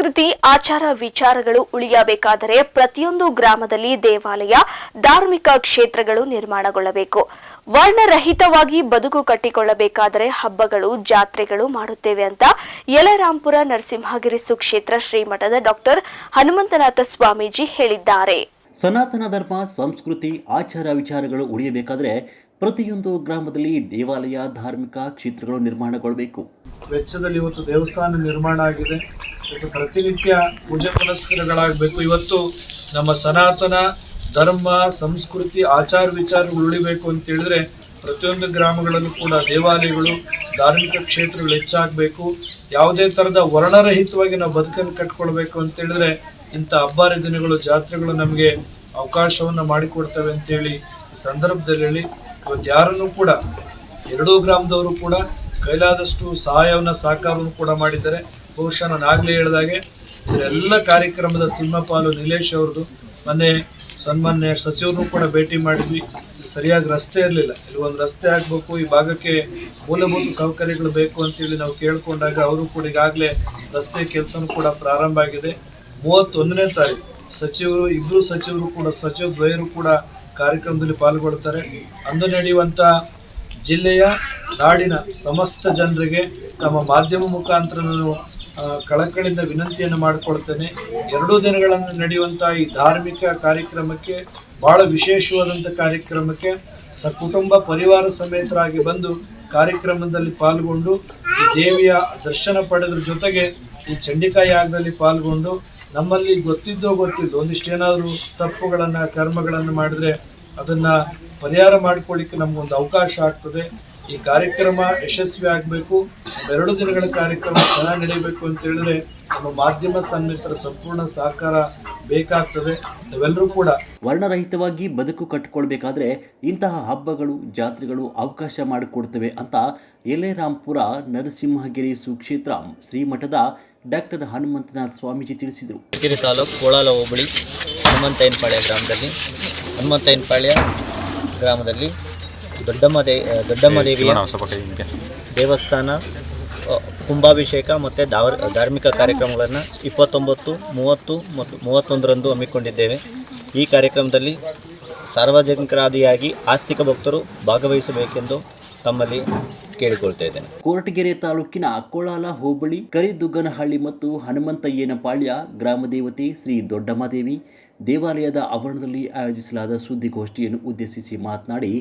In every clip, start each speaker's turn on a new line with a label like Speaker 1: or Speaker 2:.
Speaker 1: ಸಂಸ್ಕೃತಿ, ಆಚಾರ ವಿಚಾರಗಳು ಉಳಿಯಬೇಕಾದರೆ ಪ್ರತಿಯೊಂದು ಗ್ರಾಮದಲ್ಲಿ ದೇವಾಲಯ, ಧಾರ್ಮಿಕ ಕ್ಷೇತ್ರಗಳು ನಿರ್ಮಾಣಗೊಳ್ಳಬೇಕು. ವರ್ಣರಹಿತವಾಗಿ ಬದುಕು ಕಟ್ಟಿಕೊಳ್ಳಬೇಕಾದರೆ ಹಬ್ಬಗಳು, ಜಾತ್ರೆಗಳು ಮಾಡುತ್ತೇವೆ ಅಂತ ಯಲರಾಂಪುರ ನರಸಿಂಹಗಿರಿ ಸುಕ್ಷೇತ್ರ ಶ್ರೀಮಠದ ಡಾಕ್ಟರ್ ಹನುಮಂತನಾಥ ಸ್ವಾಮೀಜಿ ಹೇಳಿದ್ದಾರೆ.
Speaker 2: ಸನಾತನ ಧರ್ಮ, ಸಂಸ್ಕೃತಿ, ಆಚಾರ ವಿಚಾರಗಳು ಉಳಿಯಬೇಕಾದರೆ ಪ್ರತಿಯೊಂದು ಗ್ರಾಮದಲ್ಲಿ ದೇವಾಲಯ, ಧಾರ್ಮಿಕ ಕ್ಷೇತ್ರಗಳು ನಿರ್ಮಾಣಗೊಳ್ಳಬೇಕು
Speaker 3: ವೆಚ್ಚದಲ್ಲಿ ಇವತ್ತು ದೇವಸ್ಥಾನ ನಿರ್ಮಾಣ ಆಗಿದೆ. ಇವತ್ತು ಪ್ರತಿನಿತ್ಯ ಪೂಜೆ ಪುನಸ್ಕಾರಗಳಾಗಬೇಕು. ಇವತ್ತು ನಮ್ಮ ಸನಾತನ ಧರ್ಮ, ಸಂಸ್ಕೃತಿ, ಆಚಾರ ವಿಚಾರಗಳು ಉಳಿಬೇಕು ಅಂತ ಹೇಳಿದ್ರೆ ಪ್ರತಿಯೊಂದು ಗ್ರಾಮಗಳಲ್ಲೂ ಕೂಡ ದೇವಾಲಯಗಳು, ಧಾರ್ಮಿಕ ಕ್ಷೇತ್ರಗಳು ಹೆಚ್ಚಾಗಬೇಕು. ಯಾವುದೇ ಥರದ ವರ್ಣರಹಿತವಾಗಿ ನಾವು ಬದುಕನ್ನು ಕಟ್ಕೊಳ್ಬೇಕು ಅಂತ ಹೇಳಿದ್ರೆ ಇಂಥ ಹಬ್ಬ ದಿನಗಳು ಜಾತ್ರೆಗಳು ನಮಗೆ ಅವಕಾಶವನ್ನು ಮಾಡಿಕೊಡ್ತವೆ ಅಂತೇಳಿ ಸಂದರ್ಭದಲ್ಲಿ ಹೇಳಿ ಇವತ್ತು ಯಾರನ್ನು ಕೂಡ, ಎರಡೂ ಗ್ರಾಮದವರು ಕೂಡ ಕೈಲಾದಷ್ಟು ಸಹಾಯವನ್ನು, ಸಹಕಾರವನ್ನು ಕೂಡ ಮಾಡಿದ್ದಾರೆ. ಬಹುಶಃ ನಾನು ಆಗಲೇ ಹೇಳಿದಾಗೆ ಇದರೆಲ್ಲ ಕಾರ್ಯಕ್ರಮದ ಸಿಂಹಪಾಲು ನಿಲೇಶ್ ಅವ್ರದ್ದು. ಮೊನ್ನೆ ಸನ್ಮಾನ್ಯ ಸಚಿವರನ್ನು ಕೂಡ ಭೇಟಿ ಮಾಡಿದ್ವಿ. ಸರಿಯಾಗಿ ರಸ್ತೆ ಇರಲಿಲ್ಲ. ಇಲ್ಲಿ ಒಂದು ರಸ್ತೆ ಆಗಬೇಕು, ಈ ಭಾಗಕ್ಕೆ ಮೂಲಭೂತ ಸೌಕರ್ಯಗಳು ಬೇಕು ಅಂತೇಳಿ ನಾವು ಕೇಳಿಕೊಂಡಾಗ ಅವರು ಕೂಡ ಈಗಾಗಲೇ ರಸ್ತೆ ಕೆಲಸನೂ ಕೂಡ ಪ್ರಾರಂಭ ಆಗಿದೆ. ಮೂವತ್ತೊಂದನೇ ತಾರೀಕು ಸಚಿವರು ಇಬ್ಬರು ಸಚಿವರು ಕೂಡ, ಸಚಿವ ದ್ವಯರು ಕೂಡ ಕಾರ್ಯಕ್ರಮದಲ್ಲಿ ಪಾಲ್ಗೊಳ್ತಾರೆ ಅಂದು ನಡೆಯುವಂಥ ಜಿಲ್ಲೆಯ ನಾಡಿನ ಸಮಸ್ತ ಜನರಿಗೆ ತಮ್ಮ ಮಾಧ್ಯಮ ಮುಖಾಂತರ ನಾನು ಆ, ಕಳಕಳಿಯಿಂದ ವಿನಂತಿಯನ್ನು ಮಾಡಿಕೊಳ್ತೇನೆ. ಎರಡೂ ದಿನಗಳನ್ನು ನಡೆಯುವಂಥ ಈ ಧಾರ್ಮಿಕ ಕಾರ್ಯಕ್ರಮಕ್ಕೆ ಬಹಳ ವಿಶೇಷವಾದಂಥ ಕಾರ್ಯಕ್ರಮಕ್ಕೆ ಸ ಕುಟುಂಬ ಪರಿವಾರ ಸಮೇತರಾಗಿ ಬಂದು ಕಾರ್ಯಕ್ರಮದಲ್ಲಿ ಪಾಲ್ಗೊಂಡು ದೇವಿಯ ದರ್ಶನ ಪಡೆದ್ರ ಜೊತೆಗೆ ಈ ಚಂಡಿಕಾ ಯಾಗದಲ್ಲಿ ಪಾಲ್ಗೊಂಡು ನಮ್ಮಲ್ಲಿ ಗೊತ್ತಿದ್ದೋ ಗೊತ್ತಿದ್ದು ಒಂದಿಷ್ಟು ಏನಾದರೂ ತಪ್ಪುಗಳನ್ನು ಕರ್ಮಗಳನ್ನು ಮಾಡಿದ್ರೆ ಅದನ್ನ ಪರಿಹಾರ ಮಾಡ್ಕೊಳ್ಳಿಕ್ಕೆ ನಮಗೊಂದು ಅವಕಾಶ ಆಗ್ತದೆ. ಈ ಕಾರ್ಯಕ್ರಮ ಯಶಸ್ವಿ ಆಗಬೇಕು. ಎರಡು ದಿನಗಳ ಕಾರ್ಯಕ್ರಮ ಚೆನ್ನಾಗಿ ನಡೀಬೇಕು ಅಂತ ಹೇಳಿದ್ರೆ ನಮ್ಮ ಮಾಧ್ಯಮ ಸನ್ನಿಹಿತರ ಸಂಪೂರ್ಣ ಸಹಕಾರ ಬೇಕಾಗ್ತದೆ. ನಾವೆಲ್ಲರೂ ಕೂಡ
Speaker 2: ವರ್ಣರಹಿತವಾಗಿ ಬದುಕು ಕಟ್ಟಿಕೊಳ್ಬೇಕಾದ್ರೆ ಇಂತಹ ಹಬ್ಬಗಳು ಜಾತ್ರೆಗಳು ಅವಕಾಶ ಮಾಡಿಕೊಡ್ತವೆ ಅಂತ ಎಲೆರಾಂಪುರ ನರಸಿಂಹಗಿರಿ ಸುಕ್ಷೇತ್ರ ಶ್ರೀಮಠದ ಡಾಕ್ಟರ್ ಹನುಮಂತನಾಥ ಸ್ವಾಮೀಜಿ ತಿಳಿಸಿದರು.
Speaker 4: ಗಿರಿ ತಾಲೂಕು ಕೋಳಾಲ ಹೋಬಳಿ ಹನುಮಂತಯ್ಯನಪಾಳ್ಯ ಗ್ರಾಮದಲ್ಲಿ. ಹನುಮಂತಯ್ಯನಪಾಳ್ಯ ಗ್ರಾಮದಲ್ಲಿ ದೊಡ್ಡಮ್ಮ ದೇ ದೊಡ್ಡಮ್ಮ ದೇವಿಯ ದೇವಸ್ಥಾನ ಕುಂಭಾಭಿಷೇಕ ಮತ್ತು ಧಾರ್ ಧಾರ್ಮಿಕ ಕಾರ್ಯಕ್ರಮಗಳನ್ನು ಇಪ್ಪತ್ತೊಂಬತ್ತು ಮೂವತ್ತು ಮತ್ತು ಮೂವತ್ತೊಂದರಂದು ಹಮ್ಮಿಕೊಂಡಿದ್ದೇವೆ. ಈ ಕಾರ್ಯಕ್ರಮದಲ್ಲಿ ಸಾರ್ವಜನಿಕರಾದಿಯಾಗಿ ಆಸ್ತಿಕ ಭಕ್ತರು ಭಾಗವಹಿಸಬೇಕೆಂದು ತಮ್ಮಲ್ಲಿ ಕೇಳಿಕೊಳ್ತಾ
Speaker 2: ಕೊರಟಗೆರೆ ತಾಲೂಕಿನ ಕೋಳಾಲ ಹೋಬಳಿ, ಕರಿದುಗ್ಗನಹಳ್ಳಿ ಮತ್ತು ಹನುಮಂತಯ್ಯನಪಾಳ್ಯ ಗ್ರಾಮದೇವತೆ ಶ್ರೀ ದೊಡ್ಡಮ್ಮದೇವಿ ದೇವಾಲಯದ ಆವರಣದಲ್ಲಿ ಆಯೋಜಿಸಲಾದ ಸುದ್ದಿಗೋಷ್ಠಿಯನ್ನು ಉದ್ದೇಶಿಸಿ ಮಾತನಾಡಿ,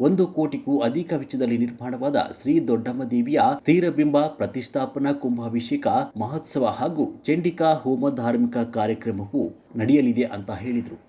Speaker 2: ಒಂದು ಕೋಟಿಗೂ ಅಧಿಕ ವೆಚ್ಚದಲ್ಲಿ ನಿರ್ಮಾಣವಾದ ಶ್ರೀ ದೊಡ್ಡಮ್ಮ ದೇವಿಯ ತೀರಬಿಂಬ ಪ್ರತಿಷ್ಠಾಪನಾ ಕುಂಭಾಭಿಷೇಕ ಮಹೋತ್ಸವ ಹಾಗೂ ಚಂಡಿಕಾ ಹೋಮ ಧಾರ್ಮಿಕ ಕಾರ್ಯಕ್ರಮವು ನಡೆಯಲಿದೆ ಅಂತ ಹೇಳಿದರು.